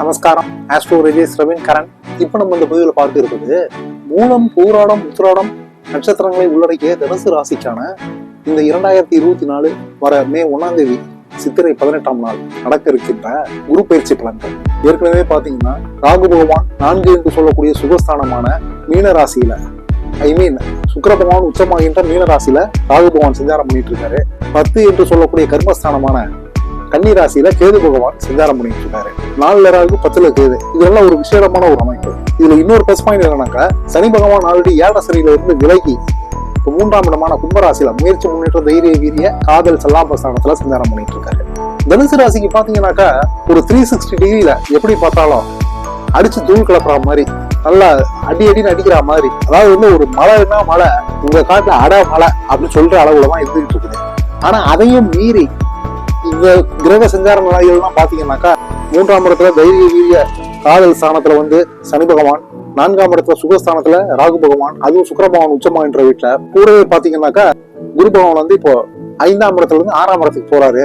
நமஸ்காரம். ஆஸ்ட்ரோ ரஜேஷ் ரவீன் கரண். இப்போ நம்ம இந்த பதிவில் பார்க்க இருப்பது மூலம் பூராடம் உத்திராடம் நட்சத்திரங்களை உள்ளடக்கிய தனுசு ராசிக்கான இந்த இரண்டாயிரத்தி இருபத்தி நாலு வர மே ஒன்னாம் தேதி சித்திரை பதினெட்டாம் நாள் நடக்க இருக்கின்ற குரு பயிற்சி பலன்கள். ஏற்கனவே பார்த்தீங்கன்னா ராகு பகவான் நான்கு என்று சொல்லக்கூடிய சுகஸ்தானமான மீன ராசியில ஐ மீன் சுக்கர பகவான் உச்சமாகின்ற மீன ராசியில ராகு பகவான் சஞ்சாரம் பண்ணிட்டு இருக்காரு. பத்து என்று சொல்லக்கூடிய கர்மஸ்தானமான கன்னி ராசியில கேது பகவான் சிங்காரம் பண்ணிட்டு இருக்காரு. நாலுல ராகு பத்துல கேது. இதெல்லாம் ஒரு விசேடமான ஒரு அமைப்பு. இதுல இன்னொரு பிளஸ் பாயிண்ட் என்னன்னாக்கா சனி பகவான் ஆல்ரெடி ஏழரை சனியில இருந்து விலகி இப்போ மூன்றாம் இடமான கும்பராசியில முயற்சி முன்னேற்ற தைரிய வீரிய காதல் செல்லாபஸ்தானத்துல சஞ்சாரம் பண்ணிட்டு இருக்காரு. தனுசு ராசிக்கு பாத்தீங்கன்னாக்கா ஒரு த்ரீ சிக்ஸ்டி டிகிரியில எப்படி பார்த்தாலும் அடிச்சு தூள் கிளப்புற மாதிரி நல்லா அடி அடின்னு அடிக்கிற மாதிரி அதாவது வந்து ஒரு மழைன்னா மழை உங்க காட்டுல அட மழை அப்படின்னு சொல்ற அளவுல தான் இருந்துகிட்டு இருக்குது. ஆனா அதையும் மீறி இந்த கிரக சஞ்சார நிலைகள்லாம் பாத்தீங்கன்னாக்கா மூன்றாம் இடத்துல தைரிய வீரிய காதல் ஸ்தானத்துல வந்து சனி பகவான் நான்காம் இடத்துல சுகஸ்தானத்துல ராகு பகவான் அதுவும் சுக்கர பகவான் உச்சமாகின்ற வீட்டுல கூடவே பாத்தீங்கன்னாக்கா குரு பகவான் வந்து இப்போ ஐந்தாம் இடத்துல இருந்து ஆறாம் இடத்துக்கு போறாரு.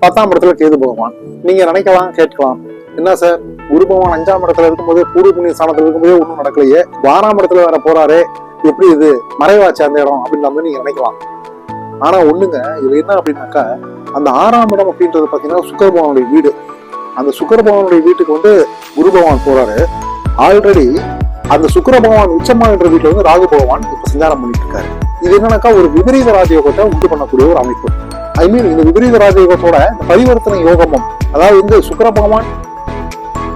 பத்தாம் இடத்துல கேது பகவான். நீங்க நினைக்கலாம் கேட்கலாம். என்ன சார்? குரு பகவான் அஞ்சாம் இடத்துல இருக்கும்போது பூர்வ புண்ணிய ஸ்தானத்துல இருக்கும்போதே ஒன்றும் நடக்கலையே. ஆறாம் இடத்துல வேற போறாரு. எப்படி இது? மறைவாச்சு அந்த இடம் அப்படின்னு வந்து நீங்க நினைக்கலாம். ஆனா ஒண்ணுங்க. இது என்ன அப்படின்னாக்கா அந்த ஆறாம் இடம் அப்படின்றது பாத்தீங்கன்னா சுக்கர பகவானுடைய வீடு. அந்த சுக்கர பகவானுடைய வீட்டுக்கு வந்து குரு பகவான் போறாரு. ஆல்ரெடி அந்த சுக்கிர பகவான் உச்சமாகின்ற வீட்டுல வந்து ராகு பகவான் இப்ப சஞ்சாரம் பண்ணிட்டு இருக்காரு. இது என்னன்னாக்கா ஒரு விபரீத ராஜயோகத்தை உண்டு பண்ணக்கூடிய ஒரு அமைப்பு. ஐ மீன் இந்த விபரீத ராஜயோகத்தோட இந்த பரிவர்த்தனை யோகமும் அதாவது வந்து சுக்கர பகவான்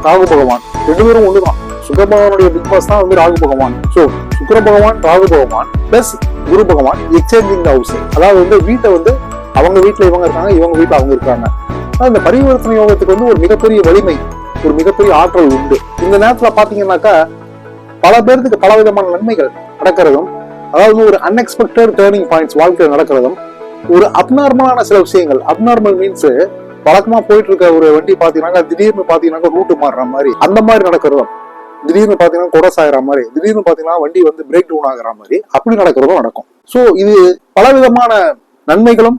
ராகு பகவான் ரெண்டு பேரும் ஒண்ணுதான். சுக்கர பகவானுடைய பிக் பாஸ் தான் வந்து ராகு பகவான். ஸோ சுக்கர பகவான் ராகு பகவான் பிளஸ் குரு பகவான் எக்ஸ்சேஞ்சிங் த ஹவுஸ் அதாவது வந்து வீட்டை வந்து அவங்க வீட்டுல இவங்க இருக்காங்க இவங்க வீட்டுல அவங்க இருக்காங்க. அந்த இந்த பரிவர்த்தனை யோகத்துக்கு வந்து ஒரு மிகப்பெரிய வலிமை ஒரு மிகப்பெரிய ஆற்றல் உண்டு. இந்த நேரத்துல பாத்தீங்கன்னாக்கா பல பேர்த்துக்கு பல விதமான நன்மைகள் நடக்கிறதும் அதாவது ஒரு அன்எக்ஸ்பெக்டட் டேர்னிங் பாயிண்ட்ஸ் வாழ்க்கையில் நடக்கிறதும் ஒரு அப்நார்மலான சில விஷயங்கள் அப்நார்மல் மீன்ஸ் வழக்கமா போயிட்டு இருக்க ஒரு வண்டி பாத்தீங்கன்னா திடீர்னு பாத்தீங்கன்னா ரூட்டு மாறுற மாதிரி அந்த மாதிரி நடக்கிறதும். திடீர்னு பாத்தீங்கன்னா கொடை சாயிற மாதிரி திடீர்னு பாத்தீங்கன்னா வண்டி வந்து பிரேக் டவுன் ஆகுற மாதிரி அப்படி நடக்கிறதும் நடக்கும். சோ இது பல விதமான நன்மைகளும்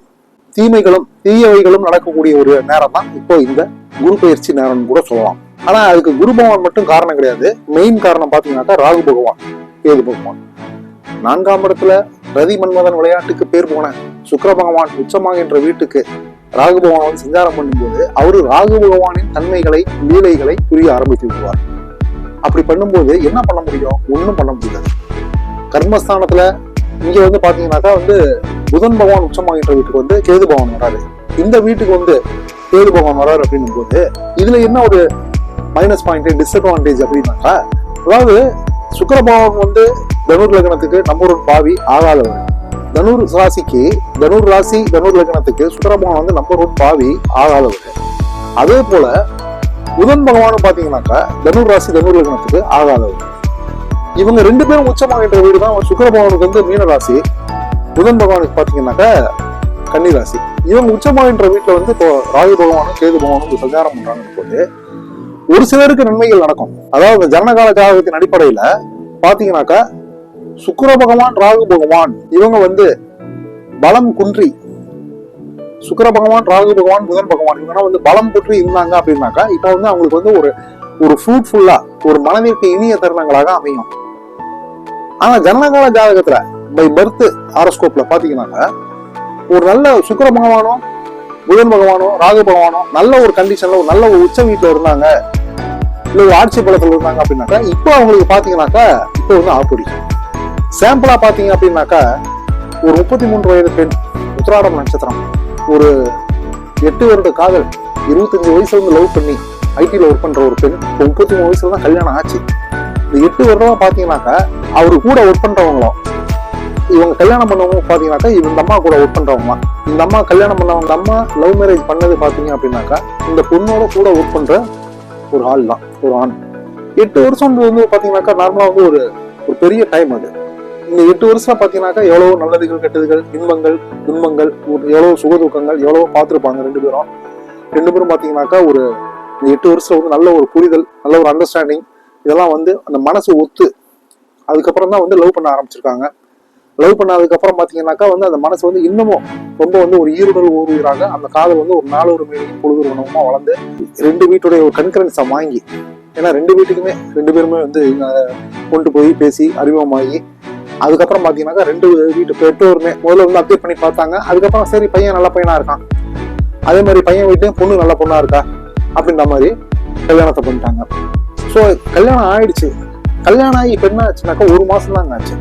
தீமைகளும் தீயவைகளும் நடக்கக்கூடிய ஒரு நேரம் தான் இப்போ இந்த குரு பயிற்சி நேரம்னு கூட சொல்லலாம். ஆனா அதுக்கு குரு பகவான் மட்டும் காரணம் கிடையாது. மெயின் காரணம் பாத்தீங்கன்னாக்கா ராகு பகவான் கேது பகவான். நான்காம் இடத்துல ரதி மன்மதன் விளையாட்டுக்கு பேர் போன சுக்கர பகவான் உச்சமாகின்ற வீட்டுக்கு ராகு பகவான் வந்து சஞ்சாரம் பண்ணும்போது அவரு ராகு பகவானின் தன்மைகளை லீலைகளை புரிய ஆரம்பித்து விடுவார். அப்படி பண்ணும்போது என்ன பண்ண முடியும்? ஒன்றும் பண்ண முடியாது கர்மஸ்தானத்துல இங்க வந்து பாத்தீங்கன்னாக்கா வந்து புதன் பகவான் உச்சமாகின்ற வீட்டுக்கு வந்து கேது பகவான் வராரு. இந்த வீட்டுக்கு வந்து கேது பகவான் வராரு அப்படின்னும் போது இதுல என்ன ஒரு மைனஸ் பாயிண்ட் டிஸ்அட்வான்டேஜ் அப்படின்னாக்கா அதாவது சுக்கர பகவான் வந்து தனுர் லக்னத்துக்கு நம்பர் ஒன் பாவி ஆகாதவர். தனுர் ராசிக்கு தனுர் ராசி தனுர் லக்னத்துக்கு சுக்கர பகவான் வந்து நம்பர் ஒன் பாவி ஆகாதவர். அதே போல புதன் பகவானும் பாத்தீங்கன்னாக்கா தனுர் ராசி தனுர் லக்னத்துக்கு ஆகாதவர் இவங்க ரெண்டு பேரும் உச்சமாகின்ற வீடு தான் சுக்கர பகவானுக்கு வந்து மீன ராசி புதன் பகவானுக்கு பாத்தீங்கன்னாக்கா கன்னி ராசி. இவங்க உச்சமாகின்ற வீட்டுல வந்து இப்போ ராகு பகவானும் கேது பகவானும் சஞ்சாரம் பண்றாங்கன்னு போது ஒரு சிலருக்கு நன்மைகள் நடக்கும். அதாவது ஜனகால ஜாதகத்தின் அடிப்படையில பாத்தீங்கன்னாக்கா சுக்கர பகவான் ராகு பகவான் இவங்க வந்து பலம் குன்றி சுக்கர பகவான் ராகு பகவான் புதன் பகவான் இவங்க வந்து பலம் பெற்று இருந்தாங்க அப்படின்னாக்கா இப்ப வந்து அவங்களுக்கு வந்து ஒரு ஒரு ஃப்ரூட்ஃபுல்லா ஒரு மனதிற்கு இனிய தருணங்களாக அமையும். ஆனா ஜனனகால ஜாதகத்துல பை பர்த் ஆரோஸ்கோப்ல பாத்தீங்கன்னாக்கா ஒரு நல்ல சுக்கிர பகவானும் புதன் பகவானும் ராகு பகவானும் நல்ல ஒரு கண்டிஷன்ல ஒரு நல்ல ஒரு உச்ச வீட்டுல இருந்தாங்க இல்ல ஒரு ஆட்சி பலத்துல இருந்தாங்க அப்படின்னாக்கா இப்போ அவங்களுக்கு பாத்தீங்கன்னாக்கா இப்போ வந்து ஆப்பிடிக்கும் சாம்பிளா பாத்தீங்க அப்படின்னாக்கா ஒரு முப்பத்தி மூன்று வயது பெண் உத்திராடம் நட்சத்திரம். ஒரு எட்டு வருட காதல் இருபத்தஞ்சு வயசுல இருந்து லவ் பண்ணி ஐடியில் ஒர்க் பண்ற ஒரு பெண் இப்போ முப்பத்தி மூணு வயசுல தான் கல்யாணம் ஆச்சு. இந்த எட்டு வருடமா பாத்தீங்கன்னாக்கா அவரு கூட ஒர்க் பண்றவங்களும் இவங்க கல்யாணம் பண்ணவங்க பார்த்தீங்கன்னாக்கா இந்த அம்மா கூட ஒர்க் பண்ணுறவங்க இந்த அம்மா கல்யாணம் பண்ணவங்க அம்மா லவ் மேரேஜ் பண்ணது பார்த்தீங்க அப்படின்னாக்கா இந்த பொண்ணோட கூட ஒர்க் பண்ணுற ஒரு ஆள் தான் ஒரு ஆண். எட்டு வருஷம் வந்து பார்த்தீங்கன்னாக்கா நார்மலாக வந்து ஒரு ஒரு பெரிய டைம் அது. இந்த எட்டு வருஷம் பாத்தீங்கன்னாக்கா எவ்வளவு நல்லதுகள் கெட்டதுகள் இன்பங்கள் துன்பங்கள் ஒரு எவ்வளவு சுகதுக்கங்கள் எவ்வளவோ பார்த்துருப்பாங்க ரெண்டு பேரும். ரெண்டு பேரும் பாத்தீங்கன்னாக்கா ஒரு இந்த எட்டு வருஷம் வந்து நல்ல ஒரு புரிதல் நல்ல ஒரு அண்டர்ஸ்டாண்டிங் இதெல்லாம் வந்து அந்த மனசு ஒத்து அதுக்கப்புறம் தான் வந்து லவ் பண்ண ஆரம்பிச்சிருக்காங்க. லவ் பண்ணதுக்கப்புறம் பார்த்தீங்கன்னாக்கா வந்து அந்த மனசு வந்து இன்னமும் ரொம்ப வந்து ஒரு ஈருடல் ஊறுகிறாங்க அந்த காதல் வந்து ஒரு நாலு ஒரு மேலையும் பொழுது உணவுமா வளர்ந்து ரெண்டு வீட்டுடைய ஒரு கன்கரன்ஸை வாங்கி ஏன்னா ரெண்டு வீட்டுக்குமே ரெண்டு பேருமே வந்து கொண்டு போய் பேசி அறிமுகமாகி அதுக்கப்புறம் பார்த்தீங்கன்னாக்கா ரெண்டு வீட்டு பெற்றோருமே முதல்ல வந்து அப்டேட் பண்ணி பார்த்தாங்க. அதுக்கப்புறம் சரி பையன் நல்ல பையனாக இருக்கான். அதே மாதிரி பையன் வீட்டு பொண்ணு நல்ல பொண்ணாக இருக்கா? அப்படின்ற மாதிரி கல்யாணத்தை பண்ணிட்டாங்க. ஸோ கல்யாணம் ஆயிடுச்சு. கல்யாணம் ஆகி இப்போ என்ன ஆச்சுனாக்கா ஒரு மாதம் தாங்க ஆச்சு.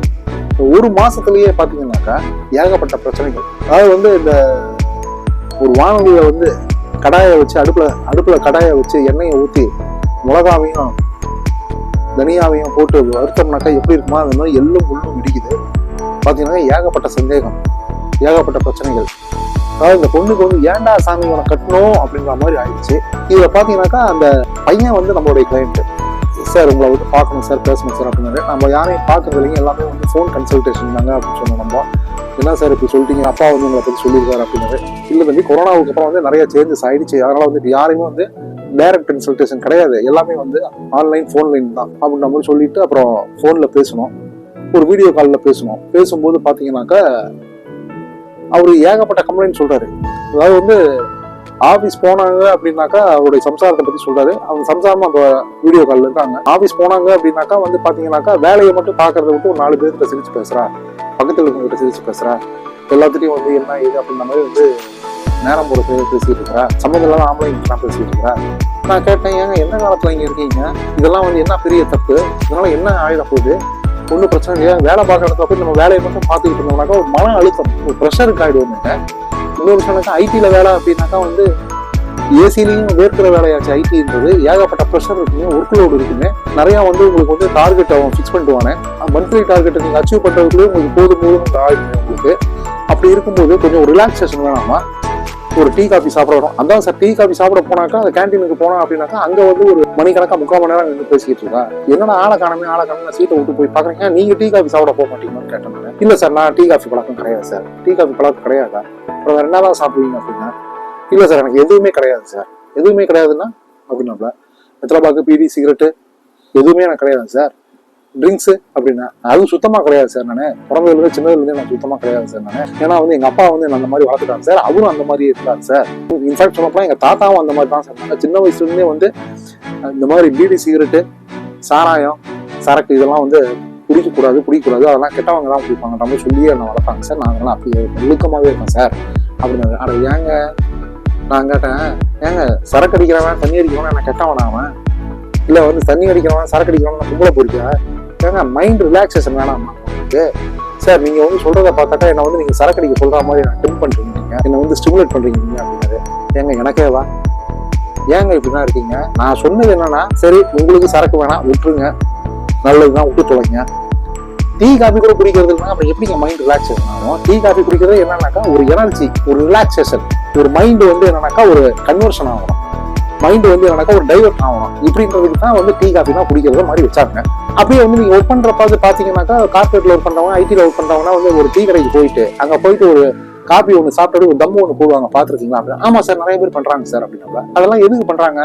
ஒரு மாசத்துலயே பாத்தீங்கன்னாக்கா ஏகப்பட்ட பிரச்சனைகள். அதாவது வந்து இந்த ஒரு வானொலியை வந்து கடாயை வச்சு அடுப்புல அடுப்புல கடாயை வச்சு எண்ணெயை ஊத்தி மிளகாவையும் தனியாவையும் போட்டு வருத்தம்னாக்கா எப்படி இருக்குமா? அந்த மாதிரி எள்ளும் முள்ளும் இடிக்குது. பார்த்தீங்கன்னா ஏகப்பட்ட சந்தேகம் ஏகப்பட்ட பிரச்சனைகள். அதாவது இந்த பொண்ணுக்கு வந்து ஏன்டா சாமி உனக்கு கட்டணும்? அப்படின்ற மாதிரி ஆயிடுச்சு. இதை பார்த்தீங்கன்னாக்கா அந்த பையன் வந்து நம்மளுடைய கிளைண்ட்டு சார் உங்களை வந்து பார்க்கணும் சார் பேசணும் சார் அப்படின்னாரு. நம்ம யாரையும் பார்க்கறது இல்லைங்க எல்லாமே வந்து ஃபோன் கன்சல்டேஷன் தாங்க அப்படின்னு சொன்னோம் நம்ம. என்ன சார் இப்படி சொல்லிட்டீங்க அப்பா வந்து உங்களை பற்றி சொல்லியிருக்காரு அப்படின்னாரு. இல்லை தம்பி கொரோனாவுக்கு அப்புறம் வந்து நிறைய சேஞ்சஸ் ஆயிடுச்சு. அதனால் வந்து யாரையுமே வந்து டைரக்ட் கன்சல்டேஷன் கிடையாது. எல்லாமே வந்து ஆன்லைன் ஃபோன் லைன் தான் அப்படின்ற மாதிரி சொல்லிட்டு அப்புறம் ஃபோனில் பேசணும். ஒரு வீடியோ காலில் பேசணும். பேசும்போது பார்த்தீங்கன்னாக்கா அவர் ஏகப்பட்ட கம்ப்ளைண்ட் சொல்கிறாரு அதாவது வந்து ஆஃபீஸ் போனாங்க அப்படின்னாக்கா அவருடைய சம்சாரத்தை பற்றி சொல்கிறாரு அவங்க சம்சாரமாக அப்போ வீடியோ காலில் இருக்காங்க. ஆஃபீஸ் போனாங்க அப்படின்னாக்கா வந்து பார்த்தீங்கன்னாக்கா வேலையை மட்டும் பார்க்கறத விட்டு ஒரு நாலு பேர்கிட்ட சிரித்து பேசுறா. பக்கத்தில் இருக்கவங்ககிட்ட சிரித்து பேசுகிறேன் எல்லாத்துலேயும் வந்து என்ன இது அப்படின்ற மாதிரி வந்து நேரம் பொறுத்து பேசிட்டு இருக்கிறா. சம்மந்தம் இல்லாத ஆம்பளை தான் பேசிட்டு இருக்கிறா. நான் கேட்டேன் ஏங்க என்ன காலத்துல இங்க இருக்கீங்க? இதெல்லாம் வந்து என்ன பெரிய தப்பு? இதனால என்ன ஆயிட போகுது ஒன்றும் பிரச்சனை இல்லையா? வேலை பார்க்குற இடத்துல போய் நம்ம வேலையை மட்டும் பார்த்துக்கிட்டு இருந்தோம்னாக்கா ஒரு மன அழுத்தம் ஒரு ப்ரெஷருக்கு ஆயிடுவோங்க இன்னொரு விஷயம்னாக்கா ஐடியில் வேலை அப்படின்னாக்கா வந்து ஏசிலையும் வேர்க்கிற வேலையாச்சு. ஐடின்றது ஏகப்பட்ட ப்ரெஷர் இருக்குங்க ஒர்க் லோடு இருக்குங்க. நிறையா வந்து உங்களுக்கு வந்து டார்கெட் அவன் ஃபிக்ஸ் பண்ணிடுவானே. மந்த்லி டார்கெட்டை நீங்கள் அச்சீவ் பண்ணுறதுக்குள்ளே உங்களுக்கு போதும் போதும் ஆயிடுங்க உங்களுக்கு. அப்படி இருக்கும்போது கொஞ்சம் ஒரு ரிலாக்ஸேஷன் வேணாமா? ஒரு டீ காஃபி சாப்பிட வரும் அதான் சார் டீ காஃபி சாப்பிட போனாக்கா அந்த கேன்டீனுக்கு போனோம் அப்படின்னாக்கா அங்க வந்து ஒரு மணிக்கணக்கா முக்கால் மணி நேரம் நின்று பேசிக்கிட்டு இருக்கா? என்னடா ஆளை காணமே ஆளை காணமே சீட்டை விட்டு போய் பாக்குறீங்க நீங்க டீ காஃபி சாப்பிட போக மாட்டீங்கன்னு கேட்டேன் இல்ல சார் நான் டீ காஃபி பழக்கம் கிடையாது சார் டீ காஃபி பழக்கம் கிடையாதா? அப்புறம் வேற என்னதான் சாப்பிடுவீங்க அப்படின்னா? இல்ல சார் எனக்கு எதுவுமே கிடையாது சார் எதுவுமே கிடையாதுன்னா அப்படின்னாப்ல. எத்தனை பாக்கு பீடி சிகரெட்டு எதுவுமே எனக்கு கிடையாது சார் ட்ரிங்க்ஸு அப்படின்னா அது சுத்தமாக கிடையாது சார் நானு. பிறந்ததுல சின்னதுலேருந்தே நான் சுத்தமாக கிடையாது சார் நானு. ஏன்னா வந்து எங்கள் அப்பா வந்து அந்த மாதிரி வளர்த்துட்டாங்க சார். அவரும் அந்த மாதிரி இருந்தார் சார். இன்ஃபேக்ட் சொல்ல எங்கள் தாத்தாவும் அந்த மாதிரி தான் சார் நாங்கள் சின்ன வயசுலேருந்தே வந்து இந்த மாதிரி பீடி சிகரெட்டு சாராயம் சரக்கு இதெல்லாம் வந்து குடிக்கக்கூடாது குடிக்கக்கூடாது. அதெல்லாம் கெட்டவங்க தான் குடிப்பாங்க நம்ம சொல்லியே என்ன வளர்ப்பாங்க சார். நாங்கள்லாம் அப்படியே ஒழுக்கமாவே இருக்கோம் சார். அப்படின்னு அட ஏங்க நான் கேட்டேன் ஏங்க சரக்கு அடிக்கிறவன் தண்ணி அடிக்கிறவன்? என்ன கெட்டவனாவன் இல்லை வந்து தண்ணி அடிக்கிறவன் சரக்கு அடிக்கிறவன் நான் கும்பல போயிருக்கா ஏங்க மைண்ட் ரிலாக்ஸேஷன் வேணாமா உங்களுக்கு சார் நீங்க வந்து சொல்கிறத பார்த்தாக்கா என்ன வந்து நீங்க சரக்கு அடிக்க சொல்ற மாதிரி நான் டிம் பண்றீங்க. என்ன வந்து ஸ்டிமுலேட் பண்றீங்க நீங்க அப்படின்னாரு. ஏங்க எனக்கேவா ஏங்க இப்படிதான் இருக்கீங்க? நான் சொன்னது என்னன்னா சரி உங்களுக்கு சரக்கு வேணாம் விட்டுருங்க. நல்லதுதான் விட்டு தொலைங்க. டீ காஃபி கூட குடிக்கிறது இல்லைனா அப்புறம் எப்படிங்க மைண்ட் ரிலாக்ஸேஷன் ஆகும் டீ காஃபி குடிக்கிறது என்னன்னாக்கா ஒரு எனர்ஜி ஒரு ரிலாக்ஸேஷன் ஒரு மைண்டு வந்து என்னன்னாக்கா ஒரு கன்வர்ஷன் ஆகணும் மைண்ட் வந்து என்னன்னாக்கா ஒரு டைவர்ட் ஆகணும் இப்படின்றதுக்கு தான் வந்து டீ காஃபி தான் குடிக்கிறத மாதிரி வச்சாங்க. அப்படியே வந்து நீங்க ஒர்க் பண்ற பார்த்து பாத்தீங்கன்னாக்கா கார்பரேட்ல ஒர்க் பண்றவங்க ஐடியில் ஒர்க் பண்றவங்கன்னா வந்து ஒரு டீ கடைக்கு போயிட்டு அங்க போயிட்டு ஒரு காபி ஒன்று சாப்பிட்டு ஒரு தம்மு ஒன்று போடுவாங்க. பார்த்துருக்கீங்களா? அப்படின்னு ஆமா சார் நிறைய பேர் பண்றாங்க சார் அப்படின்னா அதெல்லாம் எதுக்கு பண்றாங்க?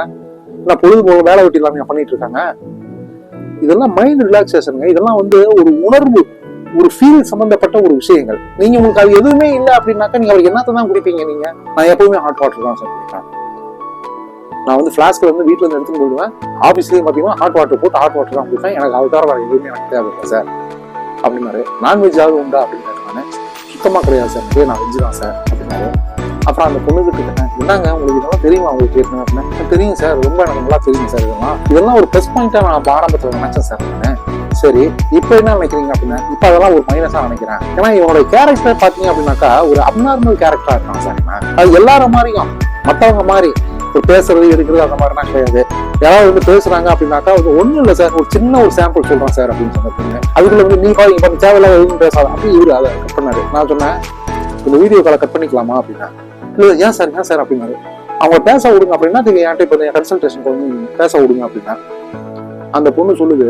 நான் பொழுதுபோக்கு வேலை வெட்டி இல்லாம பண்ணிட்டு இருக்காங்க. இதெல்லாம் மைண்ட் ரிலாக்ஸேஷனுங்க இதெல்லாம் வந்து ஒரு உணர்வு ஒரு ஃபீல் சம்பந்தப்பட்ட ஒரு விஷயங்கள். நீங்க உங்களுக்கு அது எதுவுமே இல்லை அப்படின்னாக்கா நீங்க அவருக்கு என்னத்தை தான் குடிப்பீங்க நீங்க? நான் எப்பவுமே ஹாட் வாட்டர் தான் சார் குடிப்பேன். நான் வந்து ஃபிளாஸ்க்ல வந்து வீட்டில் இருந்து எடுத்து போயிடுவேன். ஆஃபீஸ்லேயும் பார்த்தீங்கன்னா ஹாட் வாட்டர் போட்டு ஹாட் வாட்டர் தான் குடிப்பேன். எனக்கு அது தவிர எதுவுமே எனக்கு தேவையில்லை சார் அப்படின்னாரு. நான்வெஜ் ஆகுது உண்டா அப்படின்னாரு நான். சுத்தமாக கிடையாது சார் இதே நான் வெஜ்ஜு தான் சார் அப்படின்னாரு. அப்புறம் அந்த பொண்ணுகிட்ட கேட்டேன். என்னங்க உங்களுக்கு இதெல்லாம் தெரியுமா? உங்களுக்கு கேட்கணும் அப்படின்னா. தெரியும் சார் ரொம்ப எனக்கு நல்லா தெரியும் சார் இதெல்லாம். இதெல்லாம் ஒரு ப்ளஸ் பாயிண்டா நான் ஆரம்பத்தில் நினச்சேன் சார் நான். சரி இப்போ என்ன நினைக்கிறீங்க அப்படின்னா? இப்போ அதெல்லாம் ஒரு மைனஸாக நினைக்கிறேன். ஏன்னா இவனோட கேரக்டர் பார்த்தீங்க அப்படின்னாக்கா ஒரு அப்நார்மல் கேரக்டராக இருக்கான் சார் இவன். அது எல்லாரும் மாதிரியும். மற்றவங்க மாதிரி. பேசுறது இருக்கிறது அந்த மாதிரிலாம் கிடையாது. யாராவது வந்து பேசுறாங்க அப்படின்னாக்கா வந்து ஒண்ணும் இல்லை சார். ஒரு சின்ன ஒரு சாம்பிள் சொல்றேன் சார் அப்படின்னு சொன்னதுங்க அதுக்குள்ள வந்து நீ பாருங்க இப்போ தேவையில்லாத எதுவும் பேசாத. அப்படி இவரு அதை கட் பண்ணாரு. நான் சொன்னேன் இந்த வீடியோ காலை கட் பண்ணிக்கலாமா? அப்படின்னா இல்லை ஏன் சார்? ஏன் சார்? அப்படின்னாரு. அவங்க பேச விடுங்க அப்படின்னா நீங்க என்கிட்ட இப்போ கன்சல்டேஷன் வந்து பேச விடுங்க அப்படின்னா அந்த பொண்ணு சொல்லுது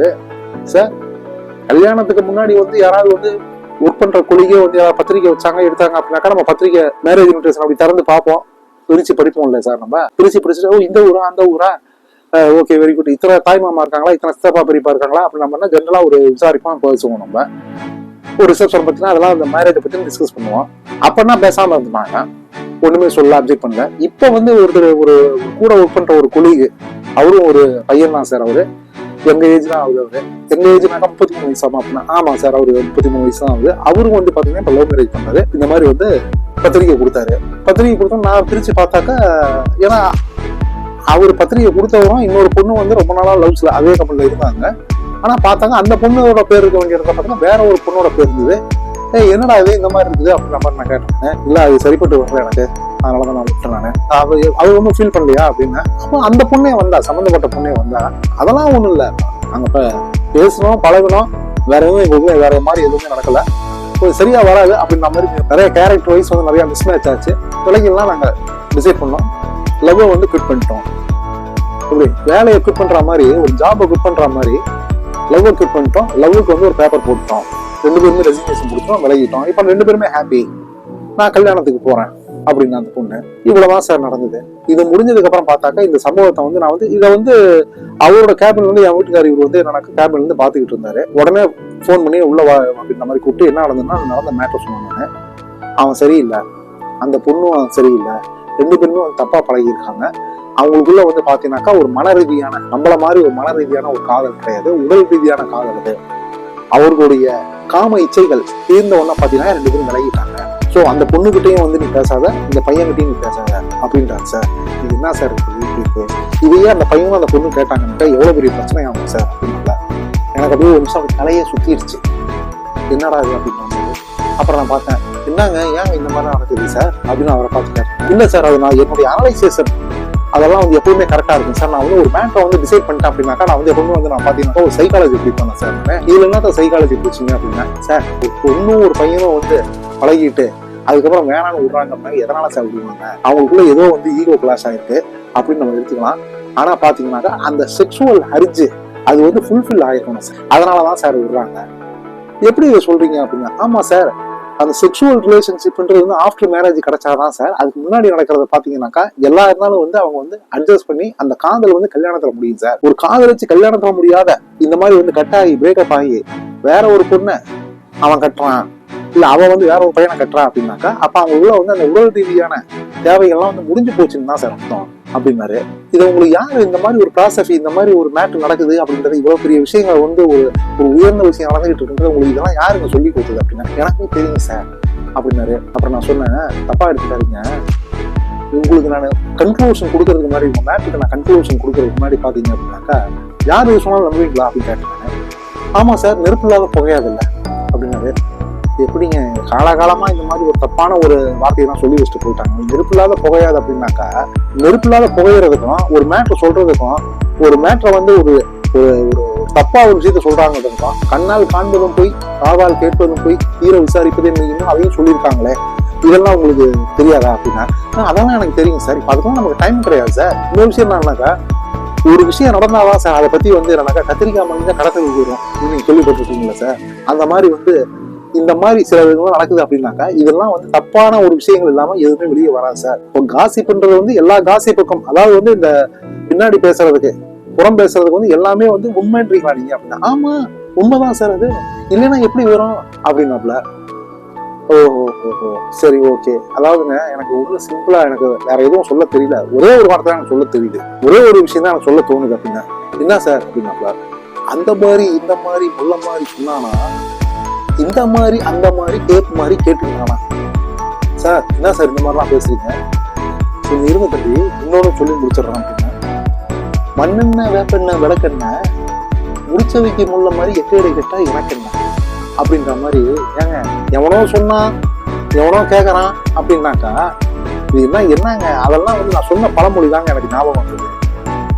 சார் கல்யாணத்துக்கு முன்னாடி வந்து யாராவது வந்து ஒர்க் பண்ற கொள்கையே வந்து யாராவது பத்திரிக்கை வச்சாங்க எடுத்தாங்க அப்படின்னாக்கா நம்ம பத்திரிக்கை மேரேஜ் இன்ட்ரெஸ்ட் அப்படி திறந்து பார்ப்போம். பிரிச்சு படிப்போம்ல சார் நம்ம. பிரிச்சு பிரிச்சுட்டு ஓ இந்த ஊரா அந்த ஊரா? ஓகே வெரி குட் இத்தனை தாய் மாமா இருக்காங்களா? இத்தனை சித்தப்பா பெரியப்பா இருக்காங்களா? அப்படி நம்ம ஜென்ரலா ஒரு விசாரிப்போம் பேசுவோம் நம்ம. ஒரு ரிசப்ஷன் பத்தினா அதெல்லாம் அந்த மேரேஜை பத்தி டிஸ்கஸ் பண்ணுவோம். அப்பன்னா பேசாம இருந்தாங்க ஒண்ணுமே சொல்ல அப்ஜெக்ட் பண்ணல. இப்ப வந்து ஒருத்தர் ஒரு கூட ஒர்க் பண்ற ஒரு கொலிகு அவரும் ஒரு பையன் தான் சார் அவரு. எங்க ஏஜ் தான் ஆகுது அவரு? எங்க ஏஜ்னாக்கா முப்பத்தி மூணு வயசு அப்படின்னா ஆமா சார் அவரு முப்பத்தி மூணு வயசு தான் ஆகுது. அவரும் வந்து பாத்தீங்கன்னா இப்ப லவ் மேரேஜ் பண்ணாரு இந்த மாதிரி வந்து பத்திரிக்கை கொடுத்தாரு. பத்திரிக்கை கொடுத்தோம் நான் பிரிச்சு பார்த்தாக்கா ஏன்னா அவர் பத்திரிக்கை கொடுத்தவரும் இன்னொரு பொண்ணு வந்து ரொம்ப நாளா லவ்ஸ்ல அதே கம்பெனில இருந்தாங்க. ஆனா பார்த்தாங்க அந்த பொண்ணோட பேர் இருக்க வேண்டிய இடத்துல பார்த்தீங்கன்னா வேற ஒரு பொண்ணோட பேர் இருந்தது. ஏ என்னடா இது? இந்த மாதிரி இருக்குது அப்படின்ற மாதிரி நான் கேட்டேன். இல்லை அது சரிப்பட்டு வரல எனக்கு. அதனாலதான் நான் விட்டேன் நானு. அவ அவ ஒன்றும் ஃபீல் பண்ணலையா அப்படின்னா. அப்போ அந்த பொண்ணே வந்தா சம்மந்தப்பட்ட பொண்ணே வந்தா அதெல்லாம் ஒன்றும் இல்லை. நாங்கள் இப்போ பேசணும் பழகணும் வேற எதுவும் எங்களுக்கு வேற மாதிரி எதுவுமே நடக்கலை. சரியாக சரியா வராது அப்படின்ற மாதிரி நிறைய கேரக்டர் வைஸ் வந்து நிறைய மிஸ் மேட்ச் ஆச்சு. விலைகள்லாம் நாங்கள் டிசைட் பண்ணோம். லவ்வை வந்து குவிட் பண்ணிட்டோம். இப்படி வேலையை குவிட் பண்ற மாதிரி ஒரு ஜாபை குவிட் பண்ற மாதிரி லவ்வை குவிட் பண்ணிட்டோம். லவ்வுக்கு வந்து ஒரு பேப்பர் போட்டுட்டோம். ரெண்டு பேருமே ரெசிக்னேஷன் கொடுத்தோம் விலகிட்டோம். இப்போ ரெண்டு பேருமே ஹாப்பி நான் கல்யாணத்துக்கு போறேன் அப்படின்னு அந்த பொண்ணு. இவ்வளவுதான் சார் நடந்தது. இது முடிஞ்சதுக்கு அப்புறம் பார்த்தாக்கா இந்த சம்பவத்தை வந்து நான் வந்து இதை வந்து அவரோட கேபின் வந்து என் வீட்டுக்காரர் இவர் வந்து எனக்கு கேபின்ல இருந்து பாத்துக்கிட்டு இருந்தாரு. உடனே ஃபோன் பண்ணி உள்ள வா அப்படின்ற மாதிரி கூப்பிட்டு என்ன நடந்ததுன்னா நடந்த மேட்டர் சொன்னாங்க. அவன் சரியில்லை. அந்த பொண்ணும் சரியில்லை. ரெண்டு பேருமே வந்து தப்பா பழகியிருக்காங்க. அவங்களுக்குள்ள வந்து பாத்தீங்கன்னாக்கா ஒரு மன ரீதியான நம்மள மாதிரி ஒரு மன ரீதியான ஒரு காதல் கிடையாது. உடல் ரீதியான காதல் அது. அவர்களுடைய காம இச்சைகள் தீர்ந்த உடனே பாத்தீங்கன்னா ரெண்டு பேரும் விலகிட்டாங்க. ஸோ அந்த பொண்ணுகிட்டயும் வந்து நீ பேசாத இந்த பையன்கிட்டயும் நீ பேசாத அப்படின்றாங்க சார். இது என்ன சார் இருக்கு? இதையே அந்த பையனும் அந்த பொண்ணு கேட்டாங்கன்னுட்டா எவ்வளவு பெரிய பிரச்சனை ஆகும் சார் அப்படின்னால எனக்கு அப்படியே ஒரு நிமிஷம் அப்படி தலையே சுத்திருச்சு. என்னடா இது அப்படின்னு அப்புறம் நான் பார்த்தேன் என்னங்க ஏன் இந்த மாதிரி நடக்குது சார்? அப்படின்னு அவரை பார்த்துட்டேன் இல்ல சார் அது நான் என்னுடைய அனலைசேஷன் அதெல்லாம் வந்து எப்பவுமே கரெக்டா இருக்கும். சார் நான் வந்து ஒரு மேட்டரை வந்து டிசைட் பண்ணிட்டேன் அப்படின்னாக்கா நான் வந்து எப்பவுமே வந்து நான் பாத்தீங்கன்னா ஒரு சைக்காலஜி எப்படி பண்ணேன் சார் இல்லைன்னா இதுல என்ன சைக்காலஜி பிடிச்சிங்க அப்படின்னா சார் பொண்ணும் ஒரு பையனும் வந்து பழகிட்டு அதுக்கப்புறம் வேணான்னு விடுறாங்க அப்படின்னா எதனால சார் விடுவாங்க அவங்களுக்குள்ள ஏதோ வந்து ஈகோ கிளாஸ் ஆயிருக்கு அப்படின்னு நம்ம எடுத்துக்கலாம். ஆனா பாத்தீங்கன்னாக்கா அந்த செக்ஷுவல் அரிஜ் அது வந்து ஃபுல்ஃபில் ஆயிருக்கணும் சார். அதனாலதான் சார் விடுறாங்க. எப்படி இதை சொல்றீங்க அப்படின்னா ஆமா சார் அந்த செக்ஷுவல் ரிலேஷன்ஷிப்ன்றது வந்து ஆஃப்டர் மேரேஜ் கிடைச்சாதான் சார் அதுக்கு முன்னாடி நடக்கிறத பாத்தீங்கன்னாக்கா எல்லா இருந்தாலும் வந்து அவங்க வந்து அட்ஜஸ்ட் பண்ணி அந்த காதல் வந்து கல்யாணத்துல முடியும் சார் ஒரு காதலிச்சு கல்யாணத்துல முடியாத இந்த மாதிரி வந்து கட்டாகி பிரேக்கப் ஆகி வேற ஒரு பொண்ணை அவன் கட்டுறான். இல்ல அவன் வந்து வேற ஒரு பையனை கட்டுறான் அப்படின்னாக்கா அப்ப அவங்க உள்ள வந்து அந்த உடல் ரீதியான தேவைகள்லாம் வந்து முடிஞ்சு போச்சுன்னு தான் சார் அர்த்தம். அப்படின்னாரு. இது உங்களுக்கு யார் இந்த மாதிரி ஒரு ப்ராசஃபி இந்த மாதிரி ஒரு மேட்ரு நடக்குது அப்படின்றது இவ்வளவு பெரிய விஷயங்கள் வந்து ஒரு ஒரு உயர்ந்த விஷயம் நடந்துகிட்டு இருக்குன்றது உங்களுக்கு இதெல்லாம் யாருங்க சொல்லி கொடுத்தது அப்படின்னா எனக்கும் தெரியும் சார் அப்படின்னாரு. அப்புறம் நான் சொன்னேன் தப்பா எடுத்துக்காதீங்க. உங்களுக்கு நான் கன்க்ளூஷன் கொடுக்கறதுக்கு முன்னாடி உங்க மேட்ருக்கு நான் கன்க்ளூஷன் கொடுக்கறதுக்கு முன்னாடி பாத்தீங்க அப்படின்னாக்கா யார் சொன்னாலும் நம்புவீங்களா அப்படின்னு கேட்டேன் ஆமா சார் நெருப்பு இல்லாத புகையாதில்ல அப்படின்னாரு. எப்படிங்க? காலாகாலமா இந்த மாதிரி ஒரு தப்பான ஒரு வார்த்தையை தான் சொல்லி வச்சுட்டு போயிட்டாங்க. நெருப்பு இல்லாத புகையாது அப்படின்னாக்கா நெருப்பு இல்லாத புகையிறதுக்கும் ஒரு மேட்ரை சொல்றதுக்கும் ஒரு மேட்ரை வந்து ஒரு ஒரு ஒரு தப்பா ஒரு விஷயத்த சொல்றாங்கிறதுக்கும் கண்ணால் காண்பதும் போய் காதால் கேட்பதும் போய் தீர விசாரிப்பதே இன்னும் அதையும் சொல்லியிருக்காங்களே? இதெல்லாம் உங்களுக்கு தெரியாதா அப்படின்னா? அதெல்லாம் எனக்கு தெரியும் சார். இப்போ அதுக்கெல்லாம் நமக்கு டைம் கிடையாது சார். இன்னொரு விஷயம் என்னன்னாக்கா ஒரு விஷயம் நடந்தாதான் சார். அதை பத்தி வந்து என்னன்னாக்கா கத்திரிக்காய் மணி கடத்தல் வரும் நீங்க கேள்விப்பட்டிருக்கீங்களா சார்? அந்த மாதிரி வந்து இந்த மாதிரி சில விஷயங்கள் நடக்குது அப்படின்னாக்கா இதெல்லாம் வந்து தப்பான ஒரு விஷயங்கள் இல்லாம எதுவுமே வெளியே வராது சார். இப்போ காசிப்புன்றது வந்து எல்லா காசிப்புக்கும் அதாவது வந்து இந்த பின்னாடி பேசுறதுக்கு புறம் பேசுறதுக்கு வந்து எல்லாமே வந்து உண்மைன்றீங்களா நீங்க அப்படின்னா ஆமா உண்மைதான் சார் அது. இல்லைன்னா எப்படி வரும்? அப்படின்னாப்ல ஓ ஓ சரி ஓகே அதாவதுங்க எனக்கு ஒரு சிம்பிளா எனக்கு வேற எதுவும் சொல்ல தெரியல. ஒரே ஒரு வார்த்தை எனக்கு சொல்ல தெரியுது. ஒரே ஒரு விஷயம் தான் எனக்கு சொல்ல தோணுது அப்படின்னா என்ன சார் அப்படின்னாப்ல அந்த மாதிரி இந்த மாதிரி முள்ள மாதிரி சொன்னானா இந்த மாதிரி அந்த மாதிரி டேப் மாதிரி கேட்டுருந்தானா சார் என்ன சார் இந்த மாதிரிலாம் பேசுறீங்க? கொஞ்சம் இருங்க தம்பி இன்னொன்று சொல்லி முடிச்சிடுறேன் அப்படின்னா மண்ணெண்ணெய் வேப்பெண்ணெய் விளக்கெண்ணெய் முடிச்ச வைக்க முள்ள மாதிரி எக்கேடை கெட்டா எனக்கென்ன அப்படின்ற மாதிரி ஏங்க எவனோ சொன்னா எவனோ கேட்குறான் அப்படின்னாக்கா இதெல்லாம் என்னங்க? அதெல்லாம் வந்து நான் சொன்ன பழமொழி தாங்க எனக்கு ஞாபகம் வந்தது.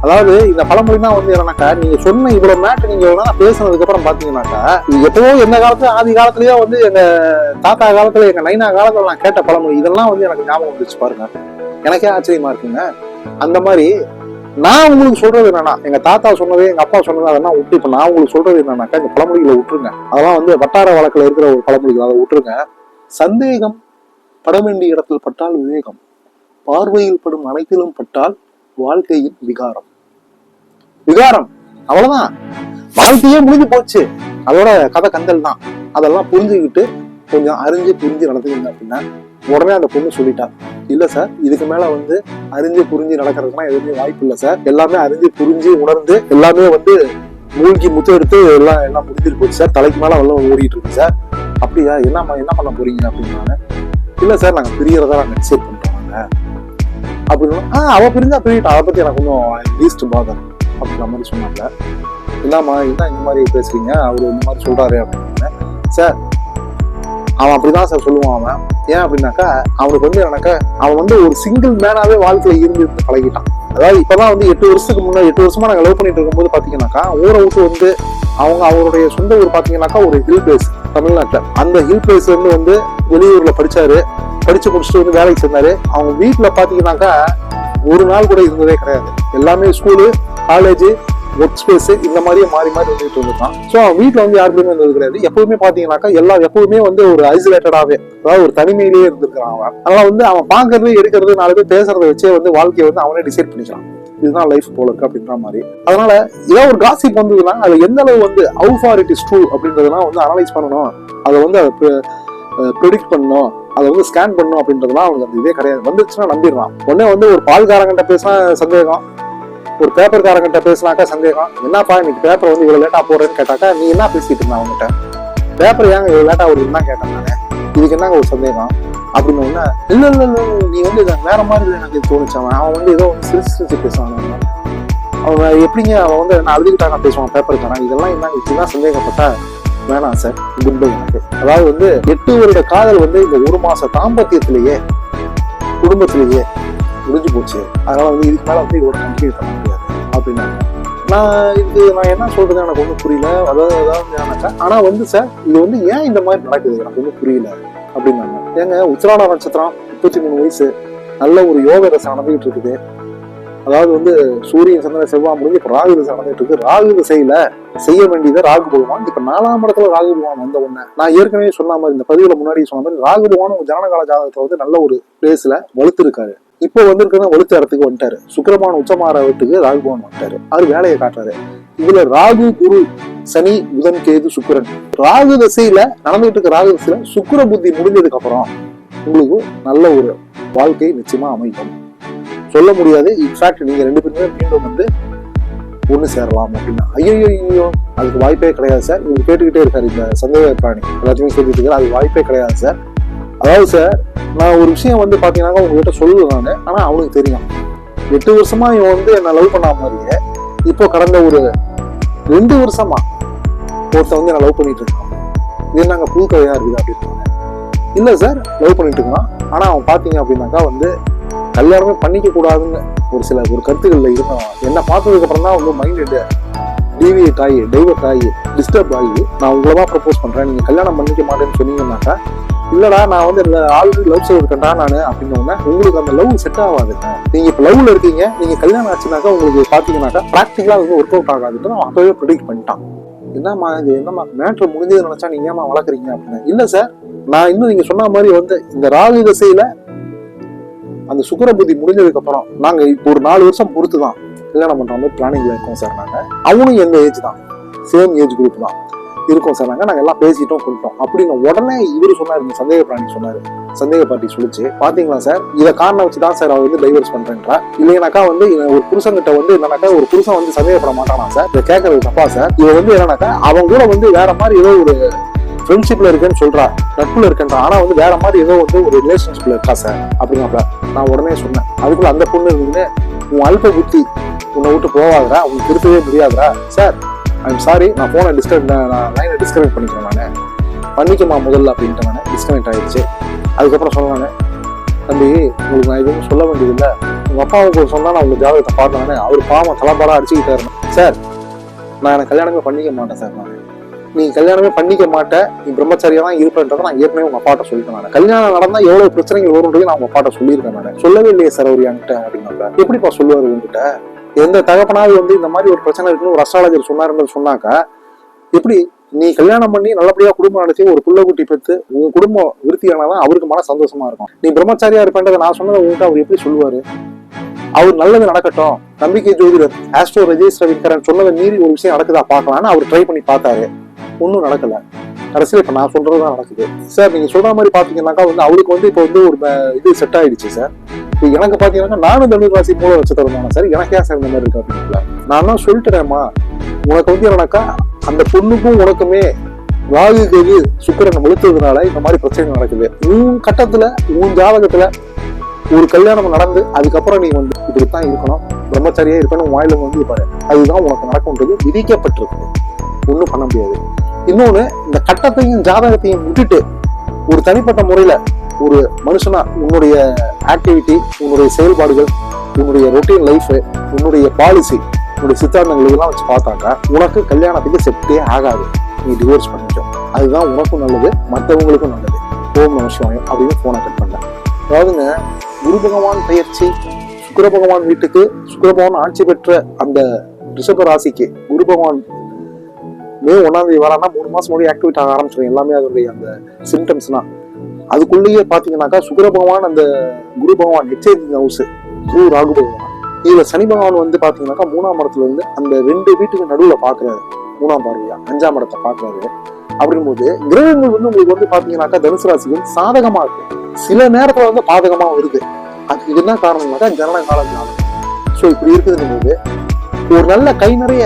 அதாவது இந்த பழமொழினா வந்து என்னன்னாக்கா நீங்க சொன்ன இவ்வளவு மேட்டு நீங்க இவ்வளவு நேரம் பேசுனதுக்கு அப்புறம் பாத்தீங்கன்னாக்கா எப்பவோ எந்த காலத்துல ஆதி காலத்துலயோ வந்து எங்க தாத்தா காலத்துல எங்க நைனா காலத்துல நான் கேட்ட பழமொழி இதெல்லாம் வந்து எனக்கு ஞாபகம் வந்துச்சு பாருங்க. எனக்கே ஆச்சரியமா இருக்குங்க. அந்த மாதிரி நான் உங்களுக்கு சொல்றது என்னன்னா எங்க தாத்தா சொன்னது எங்க அப்பா சொன்னது அதெல்லாம் விட்டு இப்ப நான் உங்களுக்கு சொல்றது என்னன்னாக்கா இந்த பழமொழிகளை விட்டுருங்க. அதெல்லாம் வந்து வட்டார வழக்குல இருக்கிற ஒரு பழமொழிகள் அதை விட்டுருங்க. சந்தேகம் பட வேண்டிய இடத்தில் பட்டால் விவேகம். பார்வையில் படும் அனைத்திலும் பட்டால் வாழ்க்கையின் விகாரம். விகாரம். அவ்வளவுதான். வாழ்க்கையே முடிஞ்சு போச்சு. அதோட கதை கந்தல் தான். அதெல்லாம் புரிஞ்சுக்கிட்டு கொஞ்சம் அறிஞ்சு புரிஞ்சு நடந்துக்கங்க அப்படின்னா உடனே அந்த பொண்ணு சொல்லிட்டா இல்ல சார் இதுக்கு மேல வந்து அறிஞ்சு புரிஞ்சு நடக்கிறதுக்குலாம் எதுவுமே வாய்ப்பு இல்லை சார். எல்லாமே அறிஞ்சு புரிஞ்சு உணர்ந்து எல்லாமே வந்து மூழ்கி முத்து எடுத்து எல்லாம் எல்லாம் முடிஞ்சிட்டு போச்சு சார். தலைக்கு மேல வெள்ளம் ஓடிட்டு இருக்கு சார். அப்படியா? என்னம்மா என்ன பண்ண போறீங்க? அப்படின்னாங்க. இல்ல சார் நாங்க பிரியறதா நாங்க டிசைட் பண்ணிட்டோம் அப்படின்னு. ஆஹ் அவ பிரிஞ்சா பிரியட்டா. அதை பத்தி எனக்கு கொஞ்சம் லீஸ்ட் பாதர் அப்படின்ற மாதிரி சொன்னாங்க. இல்லாமா என்ன இந்த மாதிரி பேசுறீங்க? அவரு இந்த மாதிரி சொல்றாரு அப்படின்னு. சார் அவன் அப்படிதான் சார் சொல்லுவான் அவன். ஏன் அப்படின்னாக்கா அவனுக்கு வந்து எனக்கு அவன் வந்து ஒரு சிங்கிள் மேனாவே வாழ்க்கையில இருந்து இருந்து பழகிட்டான். அதாவது இப்பதான் வந்து எட்டு வருஷத்துக்கு முன்னாடி எட்டு வருஷமா நாங்க லவ் பண்ணிட்டு இருக்கும்போது பாத்தீங்கன்னாக்கா ஊரை விட்டு வந்து அவங்க அவருடைய சொந்த ஊர் பாத்தீங்கன்னாக்கா ஒரு ஹில் பிளேஸ் தமிழ்நாட்டுல. அந்த ஹில் பிளேஸ் இருந்து வந்து வெளியூர்ல படிச்சாரு. படிச்சு முடிச்சுட்டு வந்து வேலைக்கு சேர்ந்தாரு. அவங்க வீட்டுல பாத்தீங்கன்னாக்கா ஒரு நாள் கூட இருந்ததே கிடையாது. எல்லாமே ஸ்கூலு காலேஜ் ஒர்க் ஸ்பேஸ் இந்த மாதிரியே மாறி மாறி வந்துட்டு இருந்திருக்கான். ஸோ அவன் வீட்டில் வந்து யாருக்குமே இருந்தது கிடையாது எப்பவுமே பாத்தீங்கன்னாக்கா எல்லா எப்பவுமே வந்து ஒரு ஐசோலேட்டடாவே அதாவது ஒரு தனிமையிலேயே இருந்திருக்கிறான் அவன். அதனால வந்து அவன் பாக்குறது எடுக்கிறது நாலு பேர் பேசுறத வச்சே வந்து வாழ்க்கையை வந்து அவனே டிசைட் பண்ணிக்கிறான். இதுதான் லைஃப் போல இருக்கு அப்படின்ற மாதிரி. அதனால ஏதாவது ஒரு காசிப் வந்ததுன்னா அது எந்த அளவு வந்து how far it is true அப்படின்றதெல்லாம் வந்து அனலைஸ் பண்ணணும். அதை வந்து அதை ப்ரிடிக்ட் பண்ணணும். அதை வந்து ஸ்கேன் பண்ணணும் அப்படின்றதுலாம் அவனுக்கு அந்த இதே கிடையாது. வந்துச்சுன்னா நம்பிடுறான் உடனே வந்து ஒரு பால்காரங்கிட்ட பேசினா சந்தேகம். ஒரு பேப்பர்காரங்கிட்ட பேசினாக்கா சந்தேகம். என்னப்பா இன்னைக்கு பேப்பர் வந்து இவ்வளோ லேட்டாக போடுறேன்னு கேட்டாக்கா நீ என்ன பேசிட்டு இருந்தா அவங்ககிட்ட பேப்பர் ஏங்க இவ்வளோ லேட்டாக வருதுன்னு தான் கேட்டேன் நான். இதுக்கு என்னங்க ஒரு சந்தேகம்? அப்படின்னு ஒன்று இல்லை இல்லை இல்லை நீ வந்து இதை வேற மாதிரி எனக்கு தோணுச்சு. அவன் அவன் வந்து ஏதோ வந்து சிரிச்சு சிரிச்சு பேசுவான் அவன். எப்படிங்க அவன் வந்து நான் அழுதுகிட்டாங்க பேசுவான் பேப்பருக்காரன் இதெல்லாம் என்ன இப்படிலாம் சந்தேகப்பட்டா வேணாம் சார் குட் பை எனக்கு. அதாவது வந்து எட்டு வருட காதல் வந்து இந்த ஒரு மாச தாம்பத்தியத்திலேயே குடும்பத்திலேயே முடிஞ்சு போச்சு. அதனால வந்து இதுக்கு மேல வந்து இதோட கண்டினியூ பண்ண முடியாது அப்படின்னாங்க நான் இது நான் என்ன சொல்றது எனக்கு ஒன்றும் புரியல. அதாவது அதாவது எனக்கா ஆனா வந்து சார் இது வந்து ஏன் இந்த மாதிரி நடக்குது? எனக்கு ஒன்றும் புரியல. அப்படின்னாங்க. ஏங்க உத்திராட நட்சத்திரம் முப்பத்தி மூணு வயசு நல்ல ஒரு யோக ரசம் நடந்துகிட்டு இருக்குது. அதாவது வந்து சூரியன் சந்திரன் செவ்வாய் முடிஞ்சு இப்ப ராகு திசை நடந்துட்டு இருக்கு. ராகு திசையில செய்ய வேண்டியதை ராகு பகவான் இப்ப நாலாம் இடத்துல ராகு பகவான் வந்த உடனே நான் ஏற்கனவே சொன்ன மாதிரி இந்த பதிவுல முன்னாடி சொன்ன மாதிரி ராகு பகவான் ஒரு ஜனனகால வந்து நல்ல ஒரு பிளேஸ்ல வலுத்துருக்காரு இப்போ வந்திருக்கிறது வலுத்த இடத்துக்கு வந்துட்டாரு. சுக்கிரமான உச்சமாற வீட்டுக்கு ராகு பகவான் வந்துட்டாரு. அவர் வேலையை காட்டுறாரு. இதுல ராகு குரு சனி புதன் கேது சுக்கிரன். ராகு திசையில நடந்துகிட்டு இருக்க ராகு திசையில சுக்கிர புத்தி முடிஞ்சதுக்கு அப்புறம் உங்களுக்கு நல்ல ஒரு வாழ்க்கை நிச்சயமா அமைக்கும் சொல்ல முடியாது. இன்ஃபேக்ட் நீங்க ரெண்டு பேருமே மீண்டும் வந்து ஒண்ணு சேரலாம் அப்படின்னா. ஐயோ ஐயோ அதுக்கு வாய்ப்பே கிடையாது சார் இவங்க கேட்டுக்கிட்டே இருக்காரு இந்த சந்தேக பிராணி. எல்லாத்தையுமே சொல்லிட்டு இருக்காரு. அது வாய்ப்பே கிடையாது சார் அதாவது சார் நான் ஒரு விஷயம் வந்து பார்த்தீங்கன்னா உங்ககிட்ட சொல்லுவேன் நான். அவனுக்கு தெரியும். எட்டு வருஷமா இவன் வந்து என்ன லவ் பண்ண மாதிரியே இப்போ கடந்த ஒரு ரெண்டு வருஷமா ஒருத்தன் வந்து என்ன லவ் பண்ணிட்டு இருக்கான். இது நாங்கள் புது கதையாக இருக்குது அப்படின்னு இல்லை சார் லவ் பண்ணிட்டு இருக்கான். ஆனால் அவன் பார்த்தீங்க அப்படின்னாக்கா வந்து கல்யாணமே பண்ணிக்க கூடாதுன்னு ஒரு சில ஒரு கருத்துக்களில் இருந்தான் என்னை பார்த்ததுக்கு அப்புறம் தான் வந்து மைண்ட் டிவியேட் ஆகி டைவர்ட் ஆகி டிஸ்டர்ப் ஆகி நான் உங்களை தான் ப்ரப்போஸ் பண்ணுறேன் நீங்கள் கல்யாணம் பண்ணிக்க மாட்டேன்னு சொன்னீங்கன்னாக்கா இல்லடா நான் வந்து ஆல்ரெடி லவ் செய்ய இருக்கேன்டா நான் அப்படின்னு உங்களுக்கு அந்த லவ் செட் ஆகாதுங்க நீங்க இப்ப லவ்ல இருக்கீங்க நீங்க கல்யாணம் ஆச்சுனாக்கா உங்களுக்கு பாத்தீங்கன்னாக்கா பிராக்டிகலா வந்து ஒர்க் அவுட் ஆகாதுன்னு அவன் அப்பவே ப்ரிடிக்ட் பண்ணிட்டான். என்னம்மா இது என்னம்மா மேட்ரு முடிஞ்சது நினைச்சா நீங்க ஏமா வளர்க்குறீங்க அப்படின்னு. இல்ல சார் நான் இன்னும் நீங்க சொன்ன மாதிரி வந்து இந்த ராகு திசையில அந்த சுக்கர புத்தி முடிஞ்சதுக்கு அப்புறம் நாங்க இப்போ ஒரு நாலு வருஷம் பொறுத்து தான் கல்யாணம் பண்ற மாதிரி பிளானிங்ல இருக்கோம் சார் நாங்க. அவனும் எங்க ஏஜ் தான்? சேம் ஏஜ் குரூப் தான். இருக்கோம் சார். நாங்கள் நாங்கள் எல்லாம் பேசிட்டோம் கொடுத்தோம் அப்படின்னு உடனே இவர் சொன்னார் இந்த சந்தேக பிராணி சொன்னார். சந்தேக பார்ட்டி சொல்லிச்சு பாத்தீங்களா சார்? இதை காரணம் வச்சு தான் சார் அவர் வந்து டைவர்ஸ் பண்றேன்றா இல்லைனாக்கா வந்து ஒரு புருஷன்கிட்ட வந்து என்னன்னாக்கா ஒரு புருஷன் வந்து சந்தேகப்பட மாட்டானா சார்? இதை கேட்கறது தப்பா சார்? இவன் வந்து என்னன்னாக்கா அவன் கூட வந்து வேற மாதிரி ஏதோ ஒரு ஃப்ரெண்ட்ஷிப்ல இருக்கேன்னு சொல்றா நட்புல இருக்கேன்றா. ஆனா வந்து வேற மாதிரி ஏதோ வந்து ஒரு ரிலேஷன்ஷிப்ல இருக்கா சார்? அப்படின்னாப்ல நான் உடனே சொன்னேன். அதுக்குள்ள அந்த பொண்ணு இருந்து உன் அல்ப புத்தி உன்னை விட்டு போவாதடா உனக்கு திருப்பவே முடியாதுடா. சார் ஐம் சாரி நான் ஃபோனை டிஸ்கனெக்ட் நான் லைனை டிஸ்கனெக்ட் பண்ணிக்கிறேன் நான். பண்ணிக்கமா முதல்ல அப்படின்ட்டு நான் டிஸ்கனெக்ட் ஆகிடுச்சு அதுக்கப்புறம் சொன்னானே தம்பி உங்களுக்கு நான் எதுவும் சொல்ல வேண்டியதில்லை. உங்கள் அப்பாவுக்கு சொன்னால் நான் உங்களுக்கு ஜாதகத்தை பார்த்தேன் அவர் பாவம் அடிச்சுக்கிட்டே அடிச்சுக்கிட்டாரு சார் நான் எனக்கு கல்யாணமே பண்ணிக்க மாட்டேன் சார் நான். நீ கல்யாணமே பண்ணிக்க மாட்டேன். நீ பிரம்மச்சாரியாக தான் இருப்பேன்றதை நான் ஏற்கனவே உங்கள் அப்பாட்ட சொல்லிட்டேன் நான். கல்யாணம் நடந்தால் எவ்வளோ பிரச்சனைகள் வரும்ன்றது நான் உங்கள் அப்பாட்ட சொல்லியிருக்கேன் நான். சொல்லவே இல்லையே சார் அவர் என்கிட்ட அப்படின்னாங்க எப்படிப்பா சொல்லுவார் உங்ககிட்ட? எந்த தகப்பனாவது வந்து இந்த மாதிரி ஒரு பிரச்சனை இருக்குன்னு ஒரு அஸ்ட்ராலஜர் சொன்னாருன்னு சொன்னாக்கா எப்படி நீ கல்யாணம் பண்ணி நல்லபடியா குடும்பம் நடத்தி ஒரு புள்ள குட்டி பெற்று உங்க குடும்பம் விருத்தியானதான் அவருக்கு மன சந்தோஷமா இருக்கும். நீ பிரம்மச்சாரியா இருப்பேன்றதை நான் சொன்னதை உங்கள்கிட்ட அவர் எப்படி சொல்லுவாரு? அவர் நல்லது நடக்கட்டும். நம்பிக்கை ஜோதிடர் ஆஸ்ட்ரோ ரஜேஷ் ரவிக்கரன் சொன்னதை மீறி ஒரு விஷயம் நடக்குதா பார்க்கலாம்னு அவர் ட்ரை பண்ணி பார்த்தாரு. ஒன்றும் நடக்கல. கடைசியில் இப்போ நான் சொல்றதுதான் நடக்குது. சார் நீங்க சொல்ற மாதிரி பாத்தீங்கன்னாக்கா வந்து அவளுக்கு வந்து இப்போ வந்து ஒரு இது செட் ஆயிடுச்சு சார் இப்போ எனக்கு பாத்தீங்கன்னா நானும் தமிழ் ராசி மூல நட்சத்திரம் தானே சார் எனக்கு ஏன் சார் இந்த மாதிரி இருக்கு அப்படிங்களா நான் தான் சொல்லிட்டேன்மா உனக்கு வந்து என்னன்னாக்கா அந்த பொண்ணுக்கும் உனக்குமே ராகு கேது சுக்கரன் வெளுத்ததுனால இந்த மாதிரி பிரச்சனை நடக்குது. உன் கட்டத்துல உன் ஜாதகத்துல ஒரு கல்யாணம் நடந்து அதுக்கப்புறம் நீ வந்து இப்படித்தான் இருக்கணும். பிரம்மச்சாரியா இருக்கணும் வாயில வந்து பாரு. அதுதான் உனக்கு நடக்கும்ன்றது விதிக்கப்பட்டிருக்கு. ஒன்றும் பண்ண முடியாது. இன்னொன்று இந்த கட்டத்தையும் ஜாதகத்தையும் விட்டுட்டு ஒரு தனிப்பட்ட முறையில் ஒரு மனுஷனா உன்னுடைய ஆக்டிவிட்டி உன்னுடைய செயல்பாடுகள் உன்னுடைய ரொட்டீன் லைஃப் உன்னுடைய பாலிசி உன்னுடைய சித்தாந்தங்கள் இதெல்லாம் வச்சு பார்த்தாக்கா உனக்கு கல்யாணத்துக்கு செட்டே ஆகாது. நீ டிவோர்ஸ் பண்ணிட்டோம். அதுதான் உனக்கும் நல்லது மற்றவங்களுக்கும் நல்லது. ஓம் நம சிவாயம் அப்படின்னு போனை கட் பண்ணேன் அதாவதுங்க குரு பகவான் பயிற்சி சுக்கர பகவான் வீட்டுக்கு சுக்கர பகவான் ஆட்சி பெற்ற அந்த ரிஷப ராசிக்கு குரு பகவான் மே ஒன்றாம் தேதி வரானா மூணு மாசம் முன்னாடி ஆக்டிவேட் ஆக ஆரம்பிச்சிடும் எல்லாமே அதனுடைய அந்த சிம்டம்ஸ்னா அதுக்குள்ளேயே பார்த்தீங்கன்னாக்கா சுக்கர பகவான் அந்த குரு பகவான் எச்சரிக்கை ஹவுஸ் குரு ராகு பகவான். இதில் சனி பகவான் வந்து பார்த்தீங்கன்னாக்கா மூணாம் இடத்துல இருந்து அந்த ரெண்டு வீட்டுக்கு நடுவுல பாக்குறாரு. மூணாம் பார்வையா அஞ்சாம் இடத்தை பார்க்குறாரு அப்படிங்கும்போது கிரகங்கள் வந்து உங்களுக்கு வந்து பார்த்தீங்கன்னாக்கா தனுசு ராசிகள் சாதகமாக சாதகமா இருக்கு. சில நேரத்துல வந்து பாதகமா வருது. அதுக்கு என்ன காரணம்னாக்கா ஜனன காலம். ஜாதகம் ஸோ இப்படி இருக்குதுங்கும்போது ஒரு நல்ல கை நிறைய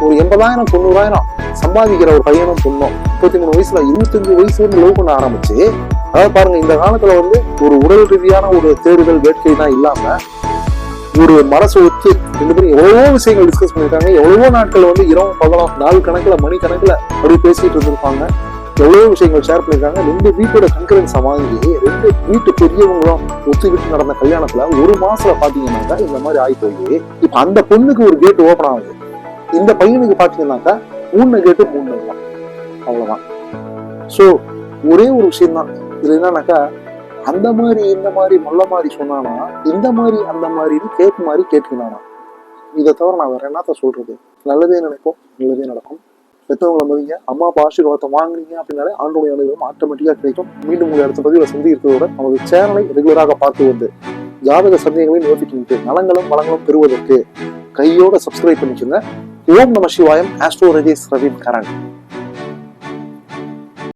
ஒரு எண்பதாயிரம் தொண்ணூறாயிரம் சம்பாதிக்கிற ஒரு பையனும் பொண்ணும் முப்பத்தி மூணு வயசுல இருபத்தஞ்சு வயசுல இருந்து லவ் பண்ண ஆரம்பிச்சு அதாவது பாருங்க இந்த காலத்துல வந்து ஒரு உடல் ரீதியான ஒரு தேடுதல் வேட்கை தான் இல்லாம ஒரு மனசு ஒத்து ரெண்டு பேரும் எவ்வளவோ விஷயங்கள் டிஸ்கஸ் பண்ணிருக்காங்க எவ்வளவோ நாட்கள் வந்து இரவு பகலம் நாள் கணக்குல மணி கணக்குல அப்படி பேசிட்டு இருந்திருப்பாங்க. எவ்வளவோ விஷயங்கள் ஷேர் பண்ணிருக்காங்க ரெண்டு வீட்டோட கன்கரன்ஸை வாங்கி ரெண்டு வீட்டு பெரியவங்களும் ஒத்துக்கிட்டு நடந்த கல்யாணத்துல ஒரு மாசத்துல பாத்தீங்கன்னாக்கா இந்த மாதிரி ஆகி போய் இப்ப அந்த பொண்ணுக்கு ஒரு கேட் ஓபன் ஆகுது. இந்த பையனுக்கு பாத்தீங்கன்னாக்கா மூணு கேட்டு மூணு தான். அவ்வளவுதான். சோ ஒரே ஒரு விஷயம் தான் இதுல என்னன்னாக்கா அந்த மாதிரி இந்த மாதிரி முள்ள மாதிரி சொன்னானா இந்த மாதிரி அந்த மாதிரின்னு கேட்கு மாதிரி கேட்டுக்கினானா. இதை தவிர நான் வேற என்னத்த சொல்றது? நல்லதே நினைப்போம் நல்லதே நடக்கும். பெற்றவங்களை மதிங்க அம்மா அப்பா ஆசீர்வாதத்தை வாங்குனீங்க அப்படின்னாலே ஆண்டோடைய அனுபவம் ஆட்டோமேட்டிக்காக கிடைக்கும். மீண்டும் உங்களை அடுத்த பதிவில் சந்திக்கிறதோட நமது சேனலை ரெகுலராக பார்த்து வந்து ஜாதக சந்தேகங்களை நிவர்த்திட்டு நலங்களும் வளங்களும் பெறுவதற்கு கையோட சப்ஸ்கிரைப் பண்ணிக்கோங்க. ஓம் நம சிவாயம் ஆஸ்ட்ரோ ரஜேஷ் ரவீன் கரண்